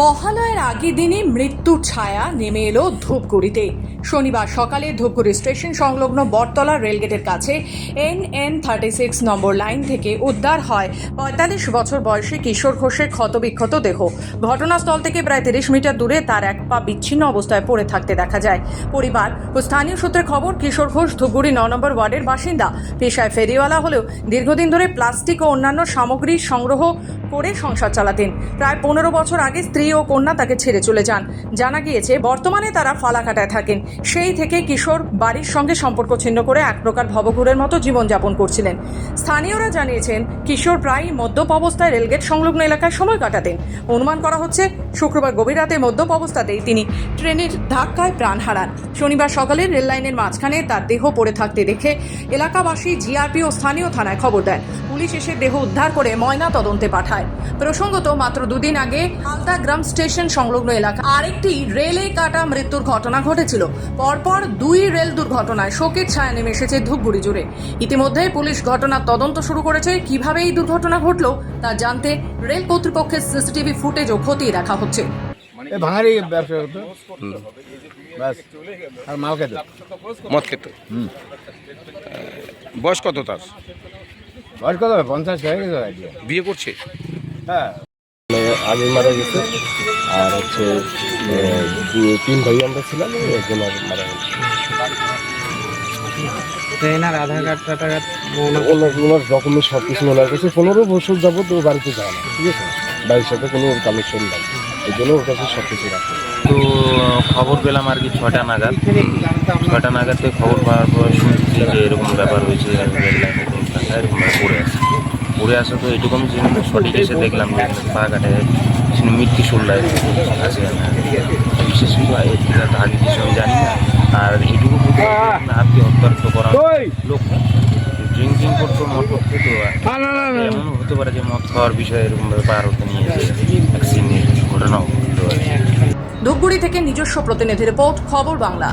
মহালয়ের আগের দিনে মৃত্যুর ছায়া নেমে এলো ধূপগুড়িতে। শনিবার সকালে ধূপগুড়ি স্টেশন সংলগ্ন বটতলা রেলগেটের কাছে N N thirty six number line থেকে উদ্ধার হয় পঁয়তাল্লিশ বছর বয়সী কিশোর ঘোষের ক্ষতবিক্ষত দেহ। ঘটনাস্থল থেকে প্রায় তিরিশ মিটার দূরে তার এক পা বিচ্ছিন্ন অবস্থায় পড়ে থাকতে দেখা যায়। পরিবার ও স্থানীয় সূত্রে খবর, কিশোর ঘোষ ধূপগুড়ি ন নম্বর ওয়ার্ডের বাসিন্দা। পেশায় ফেরিওয়ালা হলেও দীর্ঘদিন ধরে প্লাস্টিক ও অন্যান্য সামগ্রী সংগ্রহ করে সংসার চালাতেন। প্রায় পনেরো বছর আগে স্ত্রী ও কন্যা তাকে ছেড়ে চলে যান। জানা গিয়েছে, বর্তমানে তারা ফালাকাটায় থাকেন। সেই থেকে কিশোর বাড়ির সঙ্গে সম্পর্ক ছিন্ন করে এক প্রকার ভবঘুরের মতো জীবনযাপন করছিলেন। স্থানীয়রা জানিয়েছেন, কিশোর প্রায়ই মদ্যপ অবস্থায় রেলগেট সংলগ্ন এলাকায় সময় কাটাতেন। অনুমান করা হচ্ছে, শুক্রবার গভীর রাতে মদ্যপ অবস্থাতেই তিনি ট্রেনের ধাক্কায় প্রাণ হারান। শনিবার সকালে রেললাইনের মাঝখানে তার দেহ পড়ে থাকতে দেখে এলাকাবাসী জিআরপি ও স্থানীয় থানায় খবর দেন। পুলিশ এসে দেহ উদ্ধার করে ময়না তদন্তে পাঠায়। প্রসঙ্গত মাত্র দুদিন আগে হালদা গ্রাম স্টেশন সংলগ্ন এলাকা আরেকটি রেলে কাটা মৃত্যুর ঘটনা ঘটেছিল। পরপর দুই রেল দুর্ঘটনায় শোকের ছায়া নেমে এসেছে ধূপগুড়ি জুড়ে। ইতিমধ্যে পুলিশ ঘটনার তদন্ত শুরু করেছে। কীভাবে এই দুর্ঘটনা ঘটলো তা জানতে রেল কর্তৃপক্ষের সিসিটিভি ফুটেজও খতিয়ে রাখা হচ্ছে। ভাঙারি ব্যবসা করতো? ব্যাস। আর মাল খেত? মদ খেত। বয়স কত তার? বয়স কত হবে? পঞ্চাশ হয়ে গেছে বিয়ে করছে? হ্যাঁ। আগে মারা গেছে আর হচ্ছে এ, দু- তিন ভাই আমরা ছিলাম একজন আর মারা গেছে। ট্রেনার আধার কার্ড টাধার কার্ড ওনার ওনার ডকুমেন্ট সব কিছু ওনার কাছে পনেরো বছর যাবত ও বাড়িতে যায় না ঠিক আছে? বাড়ির সাথে কোনো কানেকশন নাই এই জন্য ওর কাছে সব কিছু রাখে তো খবর পেলাম আর কি ছটা নাগাদ। ছটা নাগাদ থেকে খবর পাওয়ার পর শুনছি যে এরকম ব্যাপার হয়েছে এরকম ভাবে পড়ে আসে পড়ে আসা তো এটুকু আমি জেনে সঠিক এসে দেখলাম যে পা কাটে মৃত্যু শুনলায় আছে বিশেষ কিছু আগে কিছু আমি জানি না। আর এটুকু বুঝতে পারলাম না হাতকে হত্যারত করা লোক ড্রিঙ্কিং করতো মদ করতো তো এমন হতে পারে যে মদ খাওয়ার বিষয়ে এরকম ব্যাপার ওকে নিয়ে অ্যাক্সিডেন্ট ঘটনাও ধূপগুড়ি থেকে নিজস্ব প্রতিনিধি রিপোর্ট খবর বাংলা।